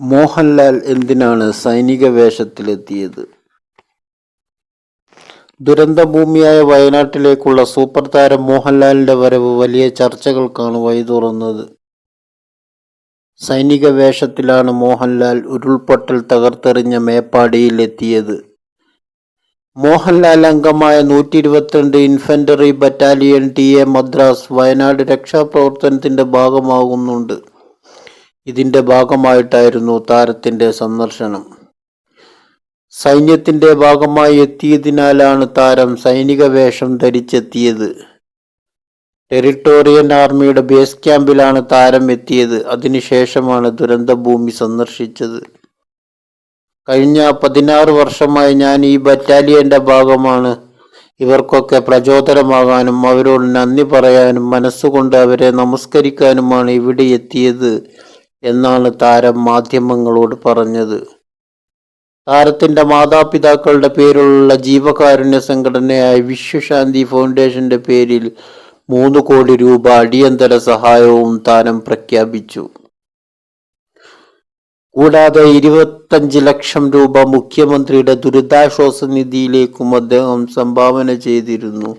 മോഹൻലാൽ എന്തിനാണ് സൈനിക വേഷത്തിലെത്തിയത്? ദുരന്തഭൂമിയായ വയനാട്ടിലേക്കുള്ള സൂപ്പർ താരം മോഹൻലാലിന്റെ വരവ് വലിയ ചർച്ചകൾക്കാണ് വഴി തുറന്നത്. സൈനിക വേഷത്തിലാണ് മോഹൻലാൽ ഉരുൾപൊട്ടൽ തകർത്തെറിഞ്ഞ മേപ്പാടിയിൽ എത്തിയത് മോഹൻലാൽ അംഗമായ നൂറ്റി ഇരുപത്തിരണ്ട് infantry battalion T A Madras Wayanad രക്ഷാപ്രവർത്തനത്തിന്റെ ഭാഗമാകുന്നുണ്ട്. ഇതിന്റെ ഭാഗമായിട്ടായിരുന്നു താരത്തിന്റെ സന്ദർശനം. സൈന്യത്തിന്റെ ഭാഗമായി എത്തിയതിനാലാണ് താരം സൈനിക വേഷം ധരിച്ചെത്തിയത്. ടെറിട്ടോറിയൻ ആർമിയുടെ ബേസ് ക്യാമ്പിലാണ് താരം എത്തിയത്. അതിനുശേഷമാണ് ദുരന്തഭൂമി സന്ദർശിച്ചത്. കഴിഞ്ഞ പതിനാറ് വർഷമായി ഞാൻ ഈ ബറ്റാലിയന്റെ ഭാഗമാണ്. ഇവർക്കൊക്കെ പ്രചോദനമാകാനും അവരോട് നന്ദി പറയാനും മനസ്സുകൊണ്ട് അവരെ നമസ്കരിക്കാനുമാണ് ഇവിടെ എത്തിയത്. എന്നാണ് താരം മാധ്യമങ്ങളോട് പറഞ്ഞത്. താരത്തിന്റെ മാതാപിതാക്കളുടെ പേരിലുള്ള ജീവകാരുണ്യ സംഘടനയായ വിശ്വശാന്തി ഫൗണ്ടേഷന്റെ പേരിൽ മൂന്ന് കോടി രൂപ അടിയന്തര സഹായവും താരം പ്രഖ്യാപിച്ചു. കൂടാതെ ഇരുപത്തഞ്ച് ലക്ഷം രൂപ മുഖ്യമന്ത്രിയുടെ ദുരിതാശ്വാസ നിധിയിലേക്കും അദ്ദേഹം സംഭാവന ചെയ്തിരുന്നു.